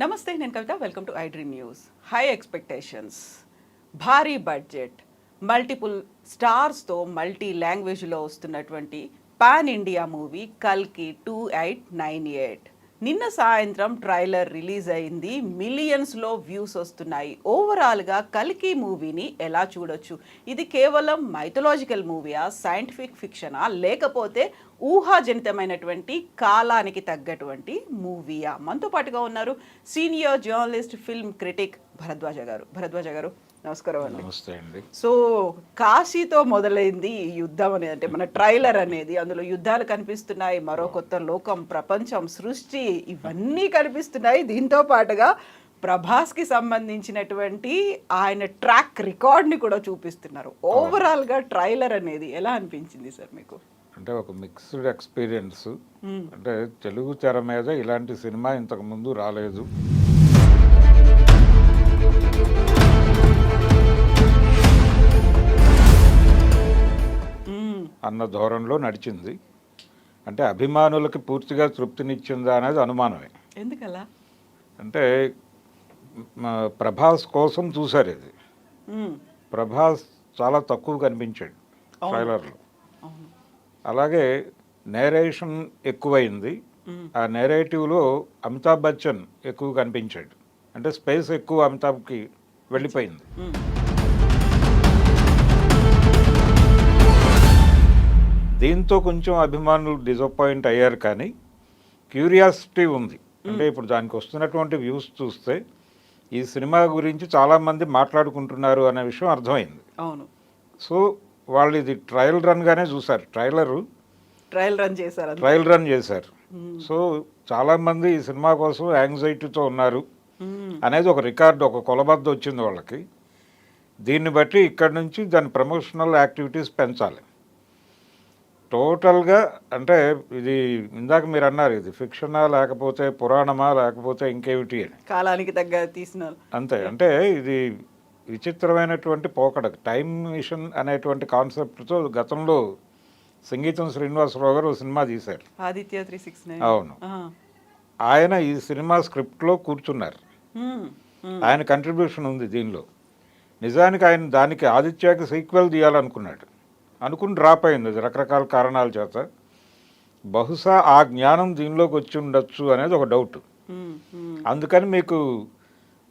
నమస్తే నేను Kavitha. Welcome to I dream news high expectations భారీ బడ్జెట్ మల్టిపుల్ స్టార్స్తో మల్టీ లాంగ్వేజ్లో వస్తున్నటువంటి పాన్ ఇండియా మూవీ కల్కి టూ ఎయిట్ నైన్ ఎయిట్ నిన్న సాయంత్రం ట్రైలర్ రిలీజ్ అయింది. మిలియన్స్లో వ్యూస్ వస్తున్నాయి. ఓవరాల్గా కల్కి మూవీని ఎలా చూడొచ్చు? ఇది కేవలం మైథలాజికల్ మూవీయా సైంటిఫిక్ ఫిక్షనా లేకపోతే ఊహాజనితమైనటువంటి కాలానికి తగ్గటువంటి మూవీయా మనతో పాటుగా ఉన్నారు senior journalist film critic Bharadwaja గారు. భరద్వాజ గారు నమస్కారం అండి. నమస్తే అండి. సో కాశీతో మొదలైంది ఈ యుద్ధం అనేది అంటే మన ట్రైలర్ అనేది. అందులో యుద్ధాలు కనిపిస్తున్నాయి మరో కొత్త లోకం ప్రపంచం సృష్టి ఇవన్నీ కనిపిస్తున్నాయి. దీంతో పాటుగా ప్రభాస్కి సంబంధించినటువంటి ఆయన ట్రాక్ రికార్డ్ని కూడా చూపిస్తున్నారు. ఓవరాల్గా ట్రైలర్ అనేది ఎలా అనిపించింది సార్ మీకు? అంటే ఒక మిక్స్డ్ ఎక్స్పీరియన్స్. అంటే తెలుగు తెర మీద ఇలాంటి సినిమా ఇంతకు ముందు రాలేదు. అన్న ధోరణిలో నడిచింది. అంటే అభిమానులకి పూర్తిగా తృప్తినిచ్చిందా అనేది అనుమానమే. ఎందుకలా? అంటే ప్రభాస్ కోసం చూశారు ఇది. ప్రభాస్ చాలా తక్కువ కనిపించాడు. ట్రైలర్లో. అలాగే నేరేషన్ ఎక్కువైంది. ఆ నేరేటివ్లో అమితాబ్ బచ్చన్ ఎక్కువ కనిపించాడు. అంటే స్పేస్ ఎక్కువ అమితాబ్కి వెళ్ళిపోయింది. దీంతో కొంచెం అభిమానులు డిసప్పాయింట్ అయ్యారు కానీ క్యూరియాసిటీ ఉంది. అంటే ఇప్పుడు దానికి వస్తున్నటువంటి వ్యూస్ చూస్తే ఈ సినిమా గురించి చాలామంది మాట్లాడుకుంటున్నారు అనే విషయం అర్థమైంది. అవును. సో వాళ్ళు ఇది ట్రయల్ రన్గానే చూశారు. ట్రైలరు ట్రయల్ రన్ చేశారు. ట్రయల్ రన్ చేశారు. సో చాలామంది ఈ సినిమా కోసం యాంగ్జైటీతో ఉన్నారు మ్మ్. అనేది ఒక రికార్డు ఒక కొలబద్ద వచ్చింది వాళ్ళకి. దీన్ని బట్టి ఇక్కడ నుంచి దాని ప్రమోషనల్ యాక్టివిటీస్ పెంచాలి. టోటల్గా అంటే ఇది ఇందాక మీరు అన్నారు ఇది ఫిక్షనా లేకపోతే పురాణమా లేకపోతే ఇంకేమిటి అని. కాలానికి తగ్గ తీసిన అంతే. అంటే ఇది విచిత్రమైనటువంటి పోకడ టైం మిషన్ అనేటువంటి కాన్సెప్ట్తో గతంలో సంగీతం శ్రీనివాసరావు గారు సినిమా తీశారు. ఆదిత్య త్రీ సిక్స్ అవును. ఆయన ఈ సినిమా స్క్రిప్ట్లో కూర్చున్నారు. ఆయన కంట్రిబ్యూషన్ ఉంది దీనిలో. నిజానికి ఆయన దానికి ఆదిత్యకి సీక్వెల్ తీయాలనుకున్నాడు. అనుకుని డ్రాప్ అయింది. అది రకరకాల కారణాల చేత. బహుశా ఆ జ్ఞానం దీనిలోకి వచ్చి ఉండొచ్చు అనేది ఒక డౌట్ అందుకని మీకు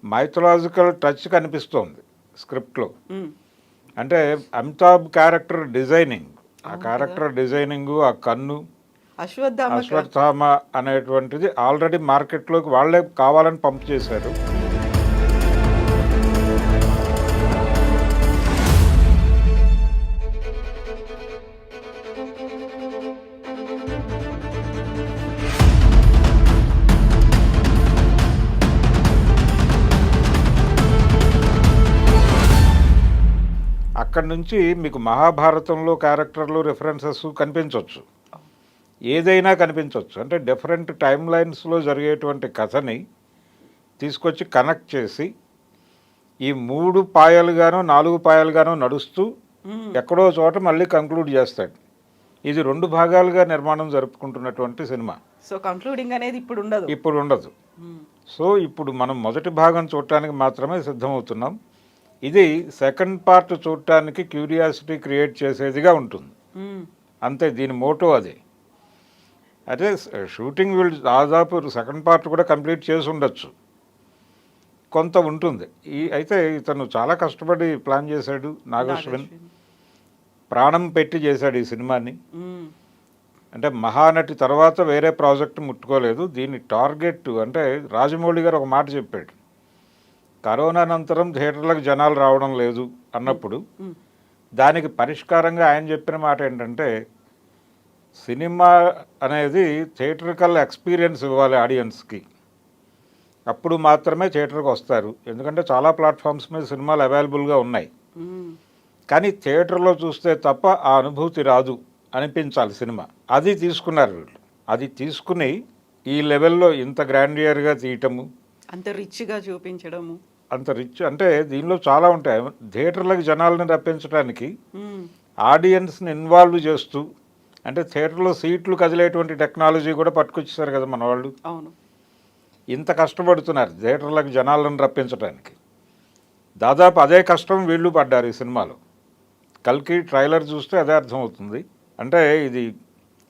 మైథలాజికల్ టచ్ కనిపిస్తోంది స్క్రిప్ట్లో అంటే అమితాబ్ క్యారెక్టర్ డిజైనింగ్ ఆ క్యారెక్టర్ డిజైనింగ్ ఆ కన్ను అశ్వత్థామ అశ్వత్థామ అనేటువంటిది ఆల్రెడీ మార్కెట్లోకి వాళ్ళే కావాలని పంప్ చేశారు. అక్కడి నుంచి మీకు మహాభారతంలో క్యారెక్టర్లు రెఫరెన్సెస్ కనిపించవచ్చు ఏదైనా కనిపించవచ్చు అంటే డిఫరెంట్ టైమ్ లైన్స్లో జరిగేటువంటి కథని తీసుకొచ్చి కనెక్ట్ చేసి ఈ మూడు పాయలుగానో నాలుగు పాయలుగానో నడుస్తూ ఎక్కడో చోట మళ్ళీ కంక్లూడ్ చేస్తాడు. ఇది రెండు భాగాలుగా నిర్మాణం జరుపుకుంటున్నటువంటి సినిమా. సో కంక్లూడింగ్ అనేది ఇప్పుడు ఉండదు ఇప్పుడు ఉండదు. సో ఇప్పుడు మనం మొదటి భాగం చూడటానికి మాత్రమే సిద్ధమవుతున్నాం. ఇది సెకండ్ పార్ట్ చూడటానికి క్యూరియాసిటీ క్రియేట్ చేసేదిగా ఉంటుంది. అంతే దీని మోటో అదే. అదే షూటింగ్ వీళ్ళు దాదాపు సెకండ్ పార్ట్ కూడా కంప్లీట్ చేసి ఉండొచ్చు. కొంత ఉంటుంది. ఈ అయితే ఇతను చాలా కష్టపడి ప్లాన్ చేశాడు నాగేశ్వన్. ప్రాణం పెట్టి చేశాడు ఈ సినిమాని. అంటే మహానటి తర్వాత వేరే ప్రాజెక్ట్ ముట్టుకోలేదు. దీని టార్గెట్ అంటే రాజమౌళి గారు ఒక మాట చెప్పాడు. కరోనా అనంతరం థియేటర్లకు జనాలు రావడం లేదు అన్నప్పుడు. దానికి పరిష్కారంగా ఆయన చెప్పిన మాట ఏంటంటే సినిమా అనేది థియేటర్కల్ ఎక్స్పీరియన్స్ ఇవ్వాలి ఆడియన్స్కి. అప్పుడు మాత్రమే థియేటర్కి వస్తారు. ఎందుకంటే చాలా ప్లాట్ఫామ్స్ మీద సినిమాలు అవైలబుల్గా ఉన్నాయి. కానీ థియేటర్లో చూస్తే తప్ప ఆ అనుభూతి రాదు అనిపించాలి సినిమా. అది తీసుకున్నారు వీళ్ళు. అది తీసుకుని ఈ లెవెల్లో ఇంత గ్రాండియర్గా తీయటము అంత రిచ్గా చూపించడము. అంత రిచ్ అంటే దీనిలో చాలా ఉంటాయి. థియేటర్లకు జనాలను రప్పించడానికి. ఆడియన్స్ని ఇన్వాల్వ్ చేస్తూ అంటే థియేటర్లో సీట్లు కదిలేటువంటి టెక్నాలజీ కూడా పట్టుకొచ్చేసారు కదా మన వాళ్ళు. అవును. ఇంత కష్టపడుతున్నారు థియేటర్లకు జనాలను రప్పించడానికి దాదాపు అదే కష్టం వీళ్ళు పడ్డారు ఈ సినిమాలో. కల్కి ట్రైలర్ చూస్తే అదే అర్థమవుతుంది. అంటే ఇది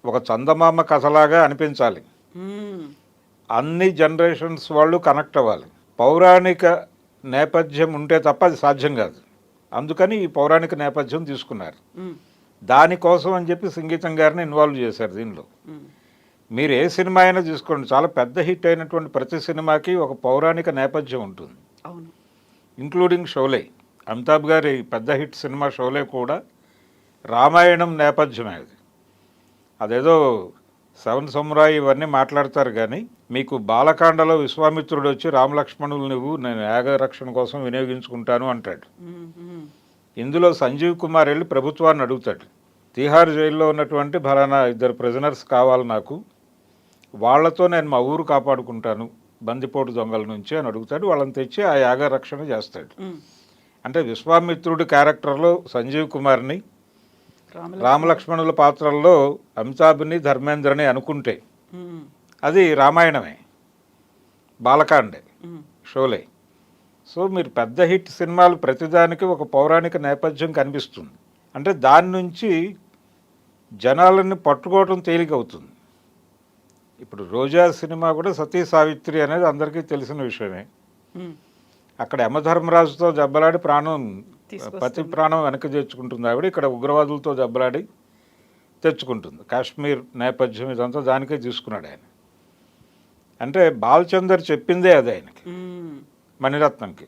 ఒక చందమామ కథలాగా అనిపించాలి. అన్ని జనరేషన్స్ వాళ్ళు కనెక్ట్ అవ్వాలి. పౌరాణిక నేపథ్యం ఉంటే తప్ప అది సాధ్యం కాదు. అందుకని ఈ పౌరాణిక నేపథ్యం తీసుకున్నారు. దానికోసం అని చెప్పి సంగీతం గారిని ఇన్వాల్వ్ చేశారు దీనిలో. మీరు ఏ సినిమా అయినా తీసుకోండి. చాలా పెద్ద హిట్ అయినటువంటి ప్రతి సినిమాకి ఒక పౌరాణిక నేపథ్యం ఉంటుంది. ఇంక్లూడింగ్ షోలే. అమితాబ్ గారి పెద్ద హిట్ సినిమా షోలే కూడా రామాయణం నేపథ్యమే అది. అదేదో సెవెన్ సమురాయి ఇవన్నీ మాట్లాడతారు కానీ మీకు బాలకాండలో విశ్వామిత్రుడు వచ్చి రామలక్ష్మణులు నువ్వు నేను యాగ రక్షణ కోసం వినియోగించుకుంటాను అంటాడు. ఇందులో సంజీవ్ కుమార్ వెళ్ళి ప్రభుత్వాన్ని అడుగుతాడు. తీహార్ జైల్లో ఉన్నటువంటి ఫలానా ఇద్దరు ప్రిజనర్స్ కావాలి నాకు. వాళ్ళతో నేను మా ఊరు కాపాడుకుంటాను బందిపోటు దొంగల నుంచి అని అడుగుతాడు. వాళ్ళని తెచ్చి ఆ యాగ రక్షణ చేస్తాడు. అంటే విశ్వామిత్రుడి క్యారెక్టర్లో సంజీవ్ కుమార్ని రామలక్ష్మణుల పాత్రల్లో అమితాబ్ని ధర్మేంద్రని అనుకుంటే. అది రామాయణమే బాలకాండే. షోలే సో మీరు పెద్ద హిట్ సినిమాలు ప్రతిదానికి ఒక పౌరాణిక నేపథ్యం కనిపిస్తుంది అంటే దాని నుంచి జనాలని పట్టుకోవడం తేలిక అవుతుంది ఇప్పుడు రోజా సినిమా కూడా సతీ సావిత్రి అనేది అందరికీ తెలిసిన విషయమే. అక్కడ యమధర్మరాజుతో దెబ్బలాడి ప్రాణం. పతి ప్రాణం వెనక్కి తెచ్చుకుంటుంది ఆవిడ. ఇక్కడ ఉగ్రవాదులతో దెబ్బలాడి తెచ్చుకుంటుంది. కాశ్మీర్ నేపథ్యం ఇదంతా దానికే తీసుకున్నాడు ఆయన. అంటే బాలచందర్ చెప్పిందే అది ఆయనకి. మణిరత్నంకి.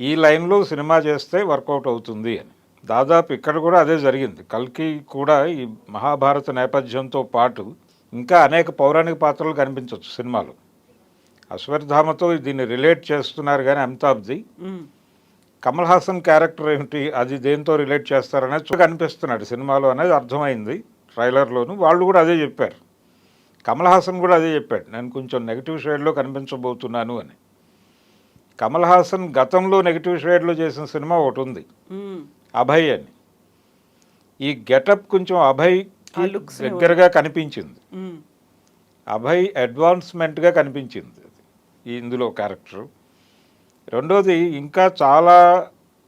ఈ లైన్లో సినిమా చేస్తే వర్కౌట్ అవుతుంది అని. దాదాపు ఇక్కడ కూడా అదే జరిగింది. కల్కి కూడా ఈ మహాభారత నేపథ్యంతో పాటు ఇంకా అనేక పౌరాణిక పాత్రలు కనిపించవచ్చు సినిమాలో. అశ్వత్థామతో దీన్ని రిలేట్ చేస్తున్నారు కానీ అమితాబ్ది. కమల్ హాసన్ క్యారెక్టర్ ఏమిటి అది దేంతో రిలేట్ చేస్తారనేది కనిపిస్తున్నాడు సినిమాలో అనేది అర్థమైంది ట్రైలర్లోను. వాళ్ళు కూడా అదే చెప్పారు. కమల్ హాసన్ కూడా అదే చెప్పాడు నేను కొంచెం నెగిటివ్ షేడ్లో కనిపించబోతున్నాను అని. కమల్ హాసన్ గతంలో నెగిటివ్ షేడ్లో చేసిన సినిమా ఒకటి ఉంది. అభయ్ అని. ఈ గెటప్ కొంచెం అభయ్ దగ్గరగా కనిపించింది. అభయ్ అడ్వాన్స్మెంట్గా కనిపించింది ఇందులో క్యారెక్టర్. రెండోది ఇంకా చాలా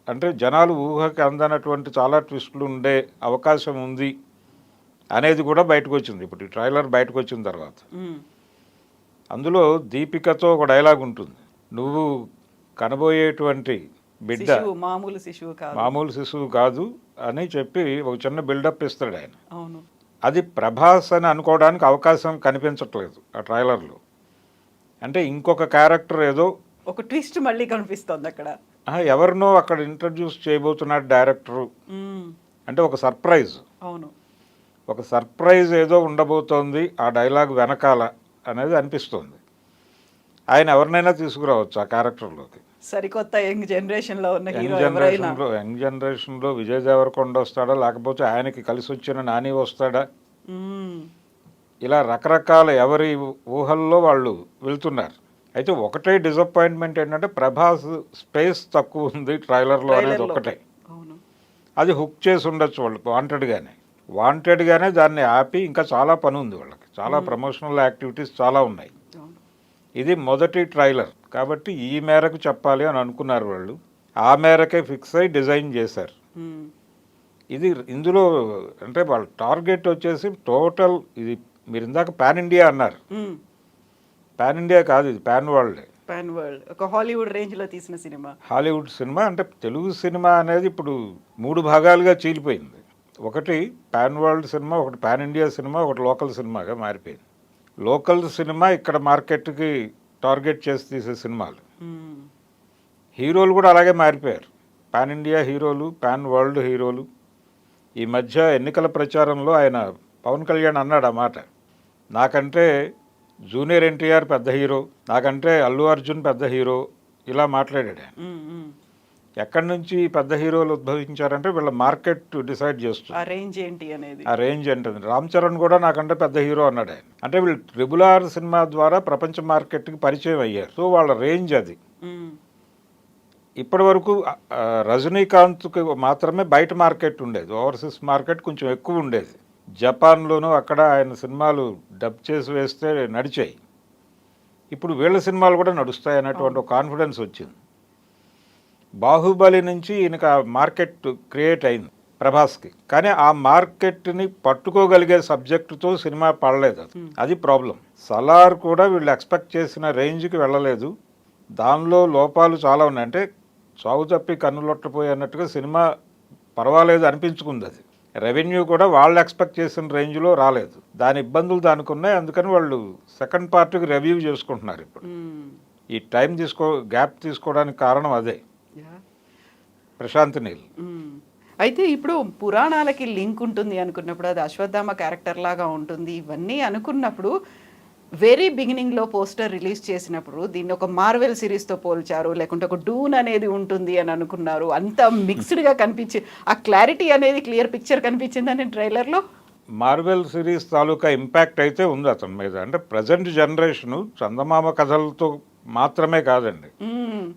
అంటే జనాలు ఊహకి అందనటువంటి చాలా ట్విస్టులు ఉండే అవకాశం ఉంది అనేది కూడా బయటకు వచ్చింది ఇప్పుడు ఈ ట్రైలర్ బయటకు వచ్చిన తర్వాత. అందులో దీపికతో ఒక డైలాగ్ ఉంటుంది నువ్వు కనబోయేటువంటి బిడ్డ మామూలు శిశువు కాదు. మామూలు శిశువు కాదు అని చెప్పి ఒక చిన్న బిల్డప్ ఇస్తాడు ఆయన. అవును. అది ప్రభాస్ అని అనుకోవడానికి అవకాశం కనిపించట్లేదు ఆ ట్రైలర్లో. అంటే ఇంకొక క్యారెక్టర్ ఏదో ఒక ట్విస్ట్ మళ్ళీ కనిపిస్తోంది అక్కడ. ఎవరినో అక్కడ ఇంట్రడ్యూస్ చేయబోతున్నాడు డైరెక్టరు. అంటే ఒక సర్ప్రైజ్ అవును. ఒక సర్ప్రైజ్ ఏదో ఉండబోతోంది ఆ డైలాగ్ వెనకాల అనేది అనిపిస్తుంది. ఆయన ఎవరినైనా తీసుకురావచ్చు ఆ క్యారెక్టర్లోకి సరికొత్త యంగ్ జనరేషన్లో ఉన్న యంగ్ జనరేషన్లో యంగ్ జనరేషన్లో విజయ్ దేవరకొండ వస్తాడా లేకపోతే ఆయనకి కలిసి వచ్చిన నాని వస్తాడా. ఇలా రకరకాల ఎవరి ఊహల్లో వాళ్ళు వెళ్తున్నారు. అయితే ఒకటే డిసప్పాయింట్మెంట్ ఏంటంటే ప్రభాస్ స్పేస్ తక్కువ ఉంది ట్రైలర్లో అనేది. ఒకటే. అది హుక్ చేసి ఉండొచ్చు వాళ్ళు వాంటెడ్గానే వాంటెడ్గానే దాన్ని ఆపి ఇంకా చాలా పని ఉంది వాళ్ళకి. చాలా ప్రమోషనల్ యాక్టివిటీస్ చాలా ఉన్నాయి. ఇది మొదటి ట్రైలర్ కాబట్టి ఈ మేరకు చెప్పాలి అని అనుకున్నారు వాళ్ళు. ఆ మేరకే ఫిక్స్ అయి డిజైన్ చేశారు. ఇది ఇందులో అంటే వాళ్ళ టార్గెట్ వచ్చేసి టోటల్ ఇది మీరు ఇందాక పాన్ ఇండియా అన్నారు. పాన్ ఇండియా కాదు ఇది పాన్ వరల్డ్ పాన్ వరల్డ్ ఒక హాలీవుడ్ రేంజ్లో తీసిన సినిమా. హాలీవుడ్ సినిమా అంటే తెలుగు సినిమా అనేది ఇప్పుడు మూడు భాగాలుగా చీలిపోయింది. ఒకటి పాన్ వరల్డ్ సినిమా ఒకటి పాన్ ఇండియా సినిమా ఒకటి లోకల్ సినిమాగా మారిపోయింది. లోకల్ సినిమా ఇక్కడ మార్కెట్కి టార్గెట్ చేసి తీసే సినిమాలు. హీరోలు కూడా అలాగే మారిపోయారు. పాన్ ఇండియా హీరోలు పాన్ వరల్డ్ హీరోలు. ఈ మధ్య ఎన్నికల ప్రచారంలో ఆయన పవన్ కళ్యాణ్ అన్నాడు ఆ మాట. నాకంటే జూనియర్ ఎన్టీఆర్ పెద్ద హీరో నాకంటే అల్లు అర్జున్ పెద్ద హీరో ఇలా మాట్లాడాడు. ఎక్కడి నుంచి పెద్ద హీరోలు ఉద్భవించారంటే వీళ్ళ మార్కెట్ డిసైడ్ చేస్తుంది ఆ రేంజ్ ఏంటి అనేది. ఆ రేంజ్ ఏంటది? రామ్ చరణ్ కూడా నాకంటే పెద్ద హీరో అన్నాడు ఆయన. అంటే వీళ్ళు ట్రిబుల్ ఆర్ సినిమా ద్వారా ప్రపంచ మార్కెట్కి పరిచయం అయ్యారు. సో వాళ్ళ రేంజ్ అది. ఇప్పటి వరకు రజనీకాంత్కి మాత్రమే బయట మార్కెట్ ఉండేది. ఓవర్సీస్ మార్కెట్ కొంచెం ఎక్కువ ఉండేది. జపాన్లోనూ అక్కడ ఆయన సినిమాలు డబ్ చేసి వేస్తే నడిచాయి. ఇప్పుడు వీళ్ళ సినిమాలు కూడా నడుస్తాయి అన్నటువంటి ఒక కాన్ఫిడెన్స్ వచ్చింది. బాహుబలి నుంచి ఈయనకు ఆ మార్కెట్ క్రియేట్ అయింది ప్రభాస్కి. కానీ ఆ మార్కెట్ని పట్టుకోగలిగే సబ్జెక్టుతో సినిమా పడలేదు అది. అది ప్రాబ్లం. సలార్ కూడా వీళ్ళు ఎక్స్పెక్ట్ చేసిన రేంజ్కి వెళ్ళలేదు. దానిలో లోపాలు చాలా ఉన్నాయి. అంటే చావు తప్పి కన్నులొట్టపోయి అన్నట్టుగా సినిమా పర్వాలేదు అనిపించుకుంది అది. రెవెన్యూ కూడా వాళ్ళు ఎక్స్పెక్ట్ చేసిన రేంజ్లో రాలేదు దాని ఇబ్బందులు దానికి ఉన్నాయి అందుకని వాళ్ళు సెకండ్ పార్ట్కి రివ్యూ చేసుకుంటున్నారు ఇప్పుడు. ఈ టైం తీసుకో గ్యాప్ తీసుకోవడానికి కారణం అదే. ప్రశాంత్ నీల్. అయితే ఇప్పుడు పురాణాలకి లింక్ ఉంటుంది అనుకున్నప్పుడు అది అశ్వత్థామ క్యారెక్టర్ లాగా ఉంటుంది ఇవన్నీ అనుకున్నప్పుడు వెరీ బిగినింగ్లో పోస్టర్ రిలీజ్ చేసినప్పుడు దీన్ని ఒక మార్వెల్ సిరీస్తో పోల్చారు లేకుంటే ఒక డూన్ అనేది ఉంటుంది అని అనుకున్నారు. అంత మిక్స్డ్గా కనిపించి ఆ క్లారిటీ అనేది క్లియర్ పిక్చర్ కనిపించిందని ట్రైలర్లో మార్వెల్ సిరీస్ తాలూకా ఇంపాక్ట్ అయితే ఉంది అతని మీద. అంటే ప్రజెంట్ జనరేషను చందమామ కథలతో మాత్రమే కాదండి.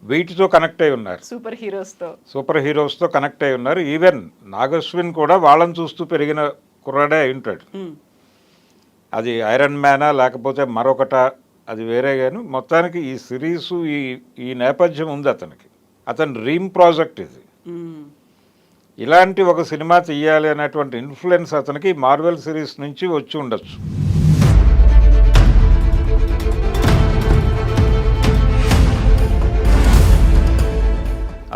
వీటితో కనెక్ట్ అయి ఉన్నారు. సూపర్ హీరోస్తో సూపర్ హీరోస్తో కనెక్ట్ అయి ఉన్నారు. ఈవెన్ నాగశ్విన్ కూడా వాళ్ళని చూస్తూ పెరిగిన కుర్రాడే అయి ఉంటాడు. అది ఐరన్ మ్యానా లేకపోతే మరొకట అది వేరే కానీ మొత్తానికి ఈ సిరీసు ఈ ఈ నేపథ్యం ఉంది అతనికి. అతని డ్రీమ్ ప్రాజెక్ట్ ఇది. ఇలాంటి ఒక సినిమా తీయాలి అనేటువంటి ఇన్ఫ్లుయెన్స్ అతనికి మార్వెల్ సిరీస్ నుంచి వచ్చి ఉండొచ్చు.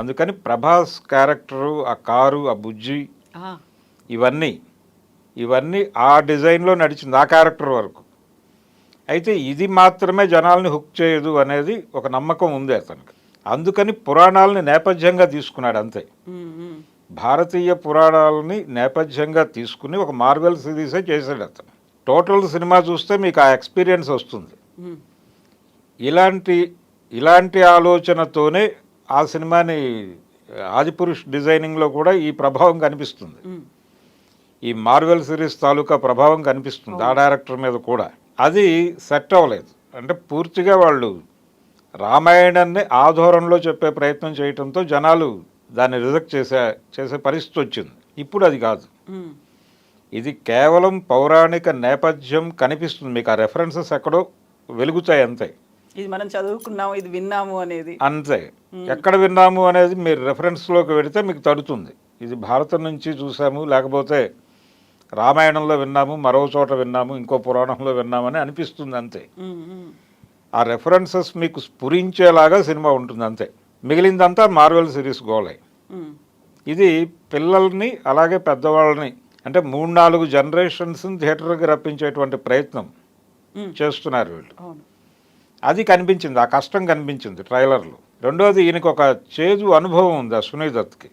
అందుకని ప్రభాస్ క్యారెక్టరు ఆ కారు ఆ బుజ్జి ఇవన్నీ ఇవన్నీ ఆ డిజైన్లో నడిచింది ఆ క్యారెక్టర్ వరకు. అయితే ఇది మాత్రమే జనాల్ని హుక్ చేయదు అనేది ఒక నమ్మకం ఉంది అతనికి. అందుకని పురాణాలని నేపథ్యంగా తీసుకున్నాడు అంతే. భారతీయ పురాణాలని నేపథ్యంగా తీసుకుని ఒక మార్వెల్ సిరీసే చేశాడు అతను. టోటల్ సినిమా చూస్తే మీకు ఆ ఎక్స్పీరియన్స్ వస్తుంది. ఇలాంటి ఇలాంటి ఆలోచనతోనే ఆ సినిమాని ఆదిపురుష్ డిజైనింగ్లో కూడా ఈ ప్రభావం కనిపిస్తుంది. ఈ మార్వెల్ సిరీస్ తాలూకా ప్రభావం కనిపిస్తుంది ఆ డైరెక్టర్ మీద కూడా. అది సెట్ అవ్వలేదు. అంటే పూర్తిగా వాళ్ళు రామాయణాన్ని ఆధోరణలో చెప్పే ప్రయత్నం చేయటంతో జనాలు దాన్ని రిజెక్ట్ చేసే చేసే పరిస్థితి వచ్చింది. ఇప్పుడు అది కాదు. ఇది కేవలం పౌరాణిక నేపథ్యం కనిపిస్తుంది. మీకు ఆ రెఫరెన్సెస్ ఎక్కడో వెలుగుతాయి అంతే. ఇది మనం చదువుకున్నాము ఇది విన్నాము అనేది. అంతే. ఎక్కడ విన్నాము అనేది మీరు రెఫరెన్స్లోకి వెడితే మీకు తడుతుంది. ఇది భారతం నుంచి చూసాము లేకపోతే రామాయణంలో విన్నాము మరో చోట విన్నాము ఇంకో పురాణంలో విన్నామని అనిపిస్తుంది అంతే. ఆ రెఫరెన్సెస్ మీకు స్ఫురించేలాగా సినిమా ఉంటుంది అంతే. మిగిలిందంతా మార్వెల్ సిరీస్ గోలే. ఇది పిల్లల్ని అలాగే పెద్దవాళ్ళని అంటే మూడు నాలుగు జనరేషన్స్ని థియేటర్కి రప్పించేటువంటి ప్రయత్నం. చేస్తున్నారు వీళ్ళు. అది కనిపించింది ఆ కష్టం కనిపించింది ట్రైలర్లో రెండోది ఈయనకు ఒక చేదు అనుభవం ఉంది అశ్విని దత్కి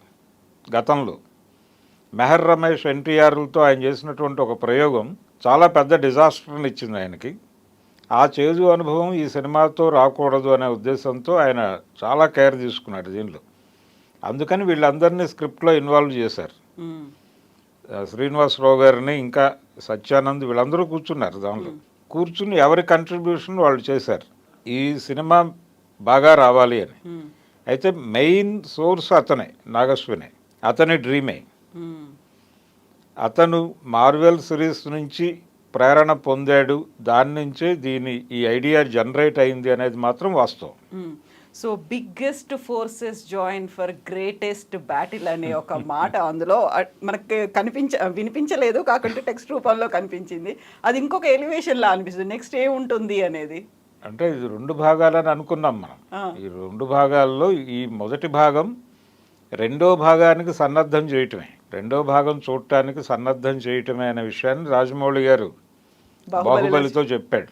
గతంలో. మెహర్ రమేష్ ఎన్టీఆర్లతో ఆయన చేసినటువంటి ఒక ప్రయోగం చాలా పెద్ద డిజాస్టర్ని ఇచ్చింది ఆయనకి. ఆ చేదు అనుభవం ఈ సినిమాతో రాకూడదు అనే ఉద్దేశంతో ఆయన చాలా కేర్ తీసుకున్నాడు దీనిలో. అందుకని వీళ్ళందరినీ స్క్రిప్ట్లో ఇన్వాల్వ్ చేశారు. శ్రీనివాసరావు గారిని ఇంకా సత్యానంద్ వీళ్ళందరూ కూర్చున్నారు దానిలో. కూర్చుని ఎవరి కంట్రిబ్యూషన్ వాళ్ళు చేశారు? ఈ సినిమా బాగా రావాలి అని. అయితే మెయిన్ సోర్స్ అతనే నాగశ్వినే అతని డ్రీమే. అతను మార్వెల్ సిరీస్ నుంచి ప్రేరణ పొందాడు. దాని నుంచే దీని ఈ ఐడియా జనరేట్ అయింది అనేది మాత్రం వాస్తవం. So biggest forces join for greatest battle అనే ఒక మాట అందులో మనకి కనిపించ వినిపించలేదు కాకుంటే టెక్స్ట్ రూపంలో కనిపించింది. అది ఇంకొక ఎలివేషన్లా అనిపిస్తుంది. నెక్స్ట్ ఏముంటుంది అనేది. అంటే ఇది రెండు భాగాలని అనుకున్నాం మనం. ఈ రెండు భాగాల్లో ఈ మొదటి భాగం రెండో భాగానికి సన్నద్ధం చేయటమే. రెండో భాగం చూడటానికి సన్నద్ధం చేయటమే అనే విషయాన్ని రాజమౌళి గారు బాహుబలితో చెప్పాడు.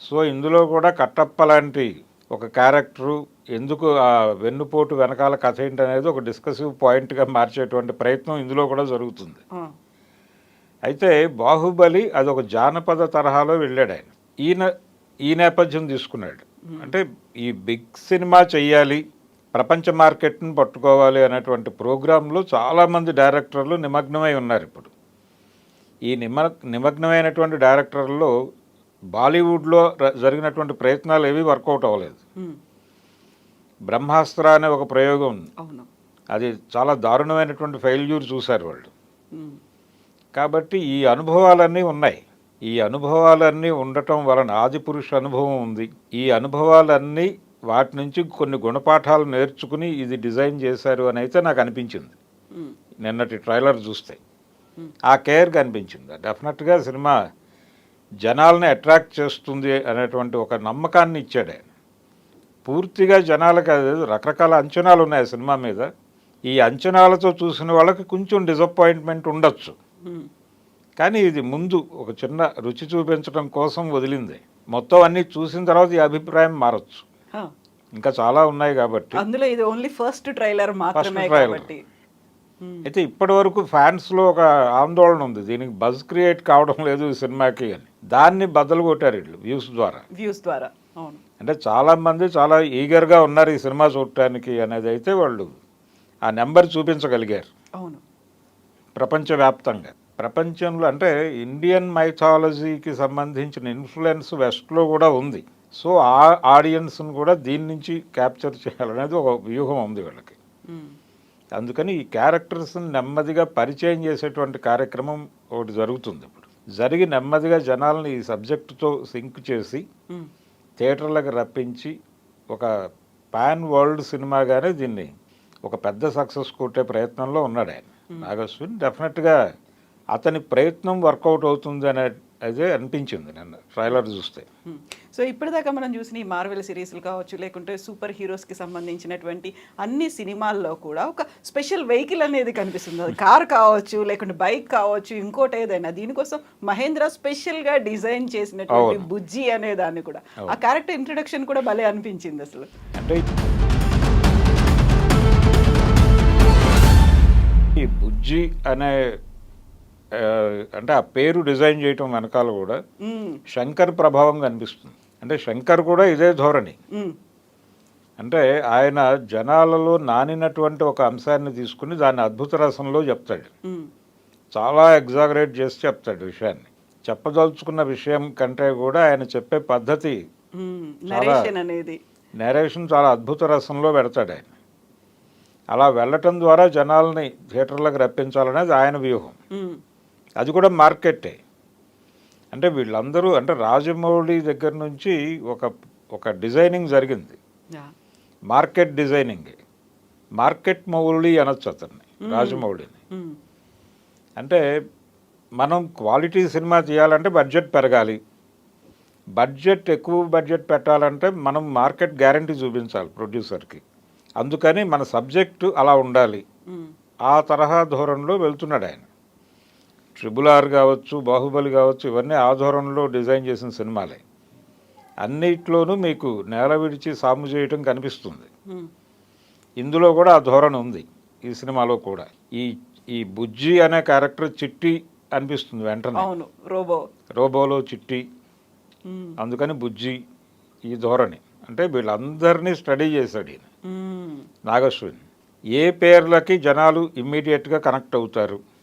సో ఇందులో కూడా కట్టప్ప లాంటి ఒక క్యారెక్టరు ఎందుకు ఆ వెన్నుపోటు వెనకాల కథ ఏంటి అనేది ఒక డిస్కసివ్ పాయింట్గా మార్చేటువంటి ప్రయత్నం ఇందులో కూడా జరుగుతుంది. అయితే బాహుబలి అది ఒక జానపద తరహాలో వెళ్ళాడు ఆయన. ఈయన ఈ నేపథ్యం తీసుకున్నాడు. అంటే ఈ బిగ్ సినిమా చెయ్యాలి ప్రపంచ మార్కెట్ని పట్టుకోవాలి అనేటువంటి ప్రోగ్రాంలో చాలామంది డైరెక్టర్లు నిమగ్నమై ఉన్నారు ఇప్పుడు. ఈ నిమ నిమగ్నమైనటువంటి డైరెక్టర్లో బాలీవుడ్లో జరిగినటువంటి ప్రయత్నాలు ఏవి వర్కౌట్ అవ్వలేదు. బ్రహ్మాస్త్ర అనే ఒక ప్రయోగం ఉంది. అది చాలా దారుణమైనటువంటి ఫెయిల్యూర్ చూశారు వాళ్ళు. కాబట్టి ఈ అనుభవాలన్నీ ఉన్నాయి. ఈ అనుభవాలన్నీ ఉండటం వలన ఆది పురుష అనుభవం ఉంది. ఈ అనుభవాలన్నీ వాటి నుంచి కొన్ని గుణపాఠాలు నేర్చుకుని ఇది డిజైన్ చేశారు అని అయితే నాకు అనిపించింది. నిన్నటి ట్రైలర్ చూస్తే. ఆ కేర్ కనిపించింది. డెఫినెట్గా సినిమా జనాల్ని అట్రాక్ట్ చేస్తుంది అనేటువంటి ఒక నమ్మకాన్ని ఇచ్చాడు. ఆయన పూర్తిగా జనాలకు అది రకరకాల అంచనాలు ఉన్నాయి ఆ సినిమా మీద. ఈ అంచనాలతో చూసిన వాళ్ళకి కొంచెం డిసప్పాయింట్మెంట్ ఉండొచ్చు. కానీ ఇది ముందు ఒక చిన్న రుచి చూపించడం కోసం వదిలింది. మొత్తం అన్నీ చూసిన తర్వాత ఈ అభిప్రాయం మారచ్చు. ఇంకా చాలా ఉన్నాయి కాబట్టి. అందులో ఇది ఓన్లీ ఫస్ట్ ట్రైలర్ మాత్రమే. కాబట్టి. మ్మ్. అయితే ఇప్పటి వరకు ఫ్యాన్స్లో ఒక ఆందోళన ఉంది. దీనికి బజ్ క్రియేట్ కావడం లేదు ఈ సినిమాకి అని. దాన్ని బద్దలు కొట్టారు వీళ్ళు వ్యూస్ ద్వారా. వ్యూస్ ద్వారా అవును. అంటే చాలామంది చాలా ఈగర్గా ఉన్నారు ఈ సినిమా చూడటానికి అనేది అయితే వాళ్ళు ఆ నెంబర్ చూపించగలిగారు. అవును. ప్రపంచవ్యాప్తంగా. ప్రపంచంలో అంటే ఇండియన్ మైథాలజీకి సంబంధించిన ఇన్ఫ్లుయెన్స్ వెస్ట్లో కూడా ఉంది. సో ఆ ఆడియన్స్ని కూడా దీని నుంచి క్యాప్చర్ చేయాలనేది ఒక వ్యూహం ఉంది వీళ్ళకి. అందుకని ఈ క్యారెక్టర్స్ని నెమ్మదిగా పరిచయం చేసేటువంటి కార్యక్రమం ఒకటి జరుగుతుంది ఇప్పుడు జరిగి నెమ్మదిగా జనాల్ని ఈ సబ్జెక్టుతో సింక్ చేసి. థియేటర్లకు రప్పించి ఒక పాన్ వరల్డ్ సినిమాగానే దీన్ని ఒక పెద్ద సక్సెస్ కొట్టే ప్రయత్నంలో ఉన్నాడు ఆయన నాగశ్విన్ డెఫినెట్గా అతని ప్రయత్నం వర్కౌట్ అవుతుంది అనే అదే అనిపించింది నిన్న. ట్రైలర్ చూస్తే. సో ఇప్పటిదాకా మనం చూసిన ఈ మార్వెల్ సిరీస్లు కావచ్చు లేకుంటే సూపర్ హీరోస్కి సంబంధించినటువంటి అన్ని సినిమాల్లో కూడా ఒక స్పెషల్ వెహికల్ అనేది కనిపిస్తుంది. అది కార్ కావచ్చు లేకుంటే బైక్ కావచ్చు ఇంకోటి ఏదైనా. దీనికోసం మహేంద్ర స్పెషల్గా డిజైన్ చేసినటువంటి. బుజ్జి అనే దాన్ని కూడా. ఆ క్యారెక్టర్ ఇంట్రడక్షన్ కూడా భలే అనిపించింది అసలు. అంటే ఈ బుజ్జి అనే అంటే ఆ పేరు డిజైన్ చేయటం వెనకాల కూడా. శంకర్ ప్రభావం కనిపిస్తుంది అంటే శంకర్ కూడా ఇదే ధోరణి. అంటే ఆయన జనాలలో నానినటువంటి ఒక అంశాన్ని తీసుకుని దాన్ని అద్భుత రసంలో చెప్తాడు. చాలా ఎగ్జాగరేట్ చేసి చెప్తాడు విషయాన్ని చెప్పదలుచుకున్న విషయం కంటే కూడా ఆయన చెప్పే పద్ధతి మ్మ్. నరేషన్ అనేది నేరేషన్ చాలా అద్భుత రసంలో పెడతాడు ఆయన అలా వెళ్ళటం ద్వారా జనాల్ని థియేటర్లకు రప్పించాలనేది ఆయన వ్యూహం. అది కూడా మార్కెటే. అంటే వీళ్ళందరూ అంటే రాజమౌళి దగ్గర నుంచి ఒక ఒక డిజైనింగ్ జరిగింది. Market designing. మార్కెట్ మౌలి అనొచ్చు అతన్ని రాజమౌళిని. అంటే మనం క్వాలిటీ సినిమా తీయాలంటే బడ్జెట్ పెరగాలి. బడ్జెట్ ఎక్కువ బడ్జెట్ పెట్టాలంటే మనం మార్కెట్ గ్యారంటీ చూపించాలి ప్రొడ్యూసర్కి. అందుకని మన సబ్జెక్టు అలా ఉండాలి. ఆ తరహా ధోరణిలో వెళ్తున్నాడు ఆయన. ట్రిబుల్ ఆర్ కావచ్చు బాహుబలి కావచ్చు ఇవన్నీ ఆ ధోరణిలో డిజైన్ చేసిన సినిమాలే. అన్నిట్లోనూ మీకు నేల విడిచి సాము చేయటం కనిపిస్తుంది. ఇందులో కూడా ఆ ధోరణి ఉంది ఈ సినిమాలో కూడా. ఈ ఈ బుజ్జి అనే క్యారెక్టర్ చిట్టి అనిపిస్తుంది వెంటనే. రోబో. రోబోలో చిట్టి. అందుకని బుజ్జి ఈ ధోరణి. అంటే వీళ్ళందరినీ స్టడీ చేశాడు ఈయన. నాగశ్విన్. ఏ పేర్లకి జనాలు ఇమ్మీడియట్గా కనెక్ట్ అవుతారు?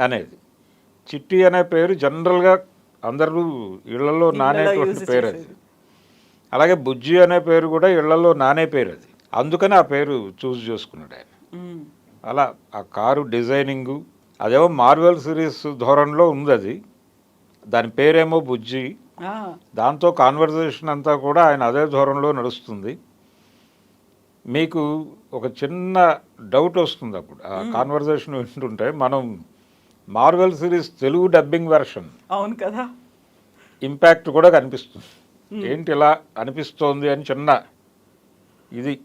అనేది. చిట్టి అనే పేరు జనరల్గా అందరూ ఇళ్ళలో నానేటువంటి పేరు అది. అలాగే బుజ్జి అనే పేరు కూడా ఇళ్ళలో నానే పేరు అది. అందుకని ఆ పేరు చూస్ చేసుకున్నాడు ఆయన. అలా ఆ కారు డిజైనింగు అదేమో మార్వెల్ సిరీస్ ధోరణిలో ఉంది అది. దాని పేరేమో బుజ్జి. దాంతో కాన్వర్జేషన్ అంతా కూడా ఆయన అదే ధోరణిలో నడుస్తుంది. మీకు ఒక చిన్న డౌట్ వస్తుంది అప్పుడు. ఆ కాన్వర్జేషన్ వింటుంటే మనం Marvel series Telugu dubbing version అవును కదా. ఇంపాక్ట్ కూడా కనిపిస్తుంది. ఏంటి ఇలా అనిపిస్తోంది అని చిన్న ఇది.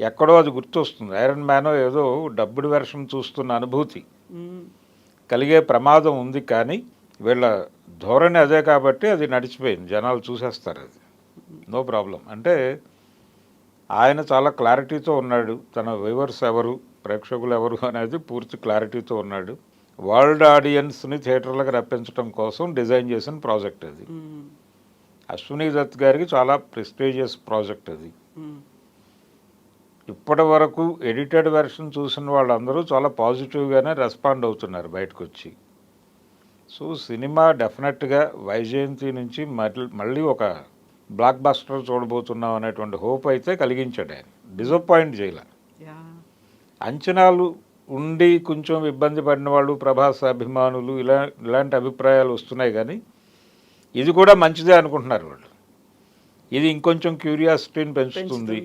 ఎక్కడో అది గుర్తొస్తుంది. ఐరన్ మ్యానో ఏదో డబ్బుడ్ వెర్షన్ చూస్తున్న అనుభూతి. మ్మ్. కలిగే ప్రమాదం ఉంది కానీ వీళ్ళ ధోరణి అదే కాబట్టి అది నడిచిపోయింది. జనాలు చూసేస్తారు అది. నో ప్రాబ్లం అంటే ఆయన చాలా క్లారిటీతో ఉన్నాడు. తన వ్యూవర్స్ ఎవరు ప్రేక్షకులు ఎవరు అనేది పూర్తి క్లారిటీతో ఉన్నాడు. వరల్డ్ ఆడియన్స్ని థియేటర్లకు రప్పించడం కోసం డిజైన్ చేసిన ప్రాజెక్ట్ అది. అశ్విని దత్ గారికి చాలా ప్రెస్టీజియస్ ప్రాజెక్ట్ అది. ఇప్పటి వరకు ఎడిటెడ్ వెర్షన్ చూసిన వాళ్ళందరూ చాలా పాజిటివ్గానే రెస్పాండ్ అవుతున్నారు బయటకు వచ్చి సో సినిమా డెఫినెట్గా వైజయంతి నుంచి మళ్ళీ మళ్ళీ ఒక బ్లాక్ బస్టర్ చూడబోతున్నాం అనేటువంటి హోప్ అయితే కలిగించాడు ఆయన డిసప్పాయింట్ చేయలే. అంచనాలు ఉండి కొంచెం ఇబ్బంది పడిన వాళ్ళు ప్రభాస్ అభిమానులు ఇలా ఇలాంటి అభిప్రాయాలు వస్తున్నాయి కానీ ఇది కూడా మంచిదే అనుకుంటున్నారు వాళ్ళు. ఇది ఇంకొంచెం క్యూరియాసిటీని పెంచుతుంది.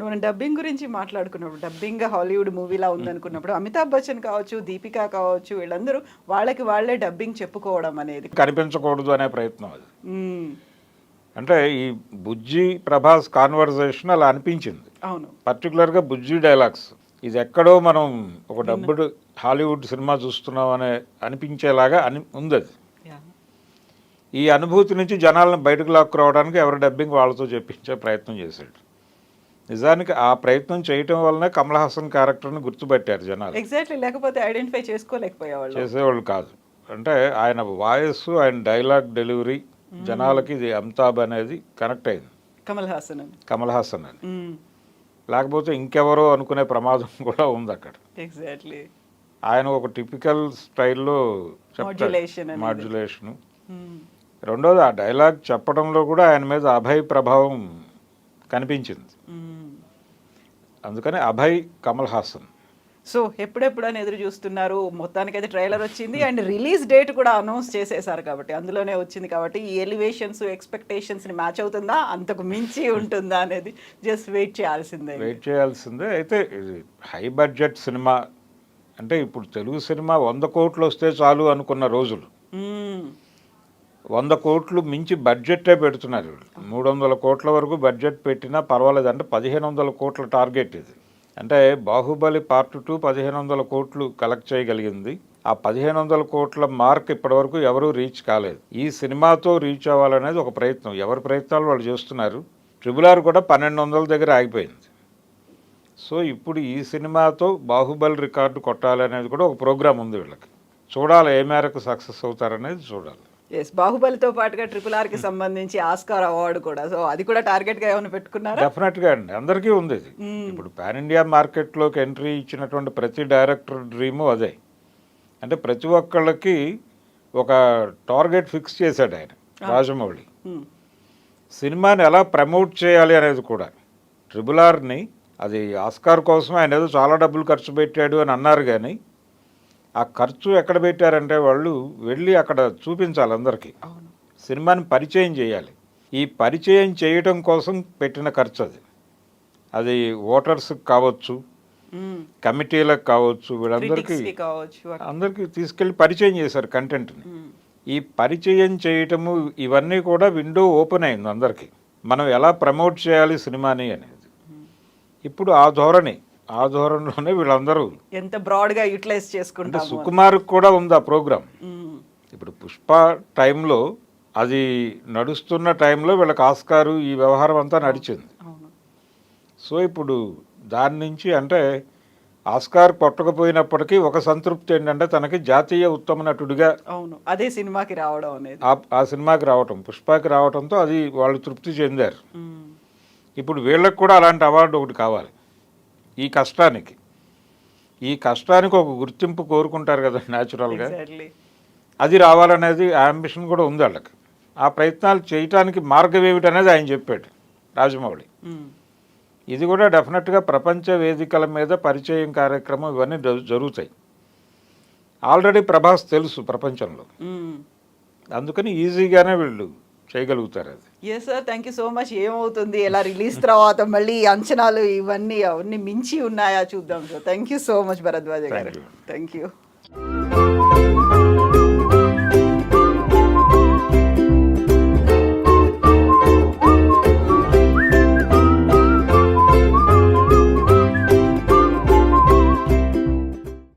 మనం డబ్బింగ్ గురించి మాట్లాడుకున్నప్పుడు డబ్బింగ్ హాలీవుడ్ మూవీలా ఉందనుకున్నప్పుడు అమితాబ్ బచ్చన్ కావచ్చు దీపిక కావచ్చు వీళ్ళందరూ వాళ్ళకి వాళ్ళే డబ్బింగ్ చెప్పుకోవడం అనేది. కనిపించకూడదు అనే ప్రయత్నం అది. అంటే ఈ బుజ్జి ప్రభాస్ కాన్వర్జేషన్ అలా అనిపించింది. అవును. పర్టికులర్గా బుజ్జి డైలాగ్స్. ఇది ఎక్కడో మనం ఒక డబ్బుడు హాలీవుడ్ సినిమా చూస్తున్నాం అనే అనిపించేలాగా అని ఉంది అది. ఈ అనుభూతి నుంచి జనాలను బయటకు లాక్కురావడానికి ఎవరి డబ్బింగ్ వాళ్ళతో చెప్పించే ప్రయత్నం చేశాడు. నిజానికి ఆ ప్రయత్నం చేయటం వల్లనే కమల్ హాసన్ క్యారెక్టర్ని గుర్తుపెట్టారు జనాలు. ఎగ్జాక్ట్లీ లేకపోతే ఐడెంటిఫై చేసుకోలేకపోయేవాళ్ళు. చేసేవాళ్ళు కాదు. అంటే ఆయన వాయిస్ ఆయన డైలాగ్ డెలివరీ జనాలకి ఇది అమితాబ్ అనేది కనెక్ట్ అయింది. కమల్ హాసన్ అని. కమల్ హాసన్ అని. లేకపోతే ఇంకెవరో అనుకునే ప్రమాదం కూడా ఉంది అక్కడ. ఎగ్జాక్ట్లీ ఆయన ఒక టిపికల్ స్టైల్లో అనేది. మాడ్యులేషను రెండోది ఆ డైలాగ్ చెప్పడంలో కూడా ఆయన మీద అభయ్ ప్రభావం కనిపించింది. అందుకని అభయ్ కమల్ హాసన్. సో ఎప్పుడెప్పుడు అని ఎదురు చూస్తున్నారు? మొత్తానికైతే ట్రైలర్ వచ్చింది అండ్ రిలీజ్ డేట్ కూడా అనౌన్స్ చేసేసారు కాబట్టి అందులోనే వచ్చింది కాబట్టి ఈ ఎలివేషన్స్ ఎక్స్పెక్టేషన్స్ని మ్యాచ్ అవుతుందా? అంతకు మించి ఉంటుందా అనేది జస్ట్ వెయిట్ చేయాల్సిందే. వెయిట్ చేయాల్సిందే. అయితే ఇది హై బడ్జెట్ సినిమా. అంటే ఇప్పుడు తెలుగు సినిమా వంద కోట్లు వస్తే చాలు అనుకున్న రోజులు. వంద కోట్లు మించి బడ్జెటే పెడుతున్నారు. మూడు వందల కోట్ల వరకు బడ్జెట్ పెట్టినా పర్వాలేదు. అంటే పదిహేను వందల కోట్ల టార్గెట్ ఇది. అంటే బాహుబలి పార్ట్ టూ పదిహేను వందల కోట్లు కలెక్ట్ చేయగలిగింది. ఆ పదిహేను వందల కోట్ల మార్క్ ఇప్పటివరకు ఎవరూ రీచ్ కాలేదు. ఈ సినిమాతో రీచ్ అవ్వాలనేది ఒక ప్రయత్నం. ఎవరి ప్రయత్నాలు వాళ్ళు చేస్తున్నారు? ట్రిబుల్ ఆర్ కూడా పన్నెండు వందల దగ్గర ఆగిపోయింది. సో ఇప్పుడు ఈ సినిమాతో బాహుబలి రికార్డు కొట్టాలనేది కూడా ఒక ప్రోగ్రామ్ ఉంది వీళ్ళకి. చూడాలి ఏ మేరకు సక్సెస్ అవుతారనేది చూడాలి. ఎస్ బాహుబలితో పాటుగా ట్రిపుల్ ఆర్కి సంబంధించి ఆస్కార్ అవార్డు కూడా. సో అది కూడా టార్గెట్గా ఏమైనా పెట్టుకున్నారా? డెఫినెట్గా అండి. అందరికీ ఉంది ఇది. ఇప్పుడు పాన్ ఇండియా మార్కెట్లోకి ఎంట్రీ ఇచ్చినటువంటి ప్రతి డైరెక్టర్ డ్రీము అదే. అంటే ప్రతి ఒక్కళ్ళకి ఒక టార్గెట్ ఫిక్స్ చేశాడు ఆయన రాజమౌళి. మ్మ్. సినిమాని ఎలా ప్రమోట్ చేయాలి అనేది కూడా. ట్రిబుల్ ఆర్ని అది ఆస్కార్ కోసం ఆయన ఏదో చాలా డబ్బులు ఖర్చు పెట్టాడు అని అన్నారు కానీ ఆ ఖర్చు ఎక్కడ పెట్టారంటే వాళ్ళు వెళ్ళి అక్కడ చూపించాలి అందరికీ. సినిమాని పరిచయం చేయాలి. ఈ పరిచయం చేయటం కోసం పెట్టిన ఖర్చు అది. అది ఓటర్స్కి కావచ్చు. కమిటీలకు కావచ్చు వీళ్ళందరికీ అందరికీ తీసుకెళ్ళి పరిచయం చేశారు కంటెంట్ని. ఈ పరిచయం చేయటము ఇవన్నీ కూడా విండో ఓపెన్ అయింది అందరికీ. మనం ఎలా ప్రమోట్ చేయాలి సినిమాని అనేది. ఇప్పుడు ఆ ధోరణి. ఆ ధోరణిలోనే వీళ్ళందరూ. ఎంత బ్రాడ్గా యూటిలైజ్ అంటే చేసుకుంటాము సుకుమార్కి కూడా ఉంది ఆ ప్రోగ్రామ్. ఇప్పుడు పుష్ప టైంలో అది నడుస్తున్న టైంలో వీళ్ళకి ఆస్కారు ఈ వ్యవహారం అంతా నడిచింది. సో ఇప్పుడు దాని నుంచి అంటే ఆస్కార్ కొట్టకపోయినప్పటికీ ఒక సంతృప్తి ఏంటంటే తనకి జాతీయ ఉత్తమ నటుడిగా అవును అదే సినిమాకి రావడం అనేది. ఆ సినిమాకి రావటం పుష్పకి రావటంతో అది వాళ్ళు తృప్తి చెందారు. ఇప్పుడు వీళ్ళకి కూడా అలాంటి అవార్డు ఒకటి కావాలి. ఈ కష్టానికి. ఈ కష్టానికి ఒక గుర్తింపు కోరుకుంటారు కదా న్యాచురల్గా. అది రావాలనేది అంబిషన్ కూడా ఉంది వాళ్ళకి. ఆ ప్రయత్నాలు చేయటానికి మార్గం ఏమిటనేది ఆయన చెప్పాడు రాజమౌళి. ఇది కూడా డెఫినెట్గా ప్రపంచ వేదికల మీద పరిచయం కార్యక్రమం ఇవన్నీ జరు- జరుగుతాయి. ఆల్రెడీ ప్రభాస్ తెలుసు ప్రపంచంలో. అందుకని ఈజీగానే వీళ్ళు చేయగలుగుతారు అది. Yes sir thank you so much ఏమవుతుంది? ఎలా రిలీజ్ తర్వాత మళ్ళీ అంచనాలు ఇవన్నీ అవన్నీ మించి ఉన్నాయా చూద్దాం sir thank you so much Bharadwaja గారు. Thank you. Thank you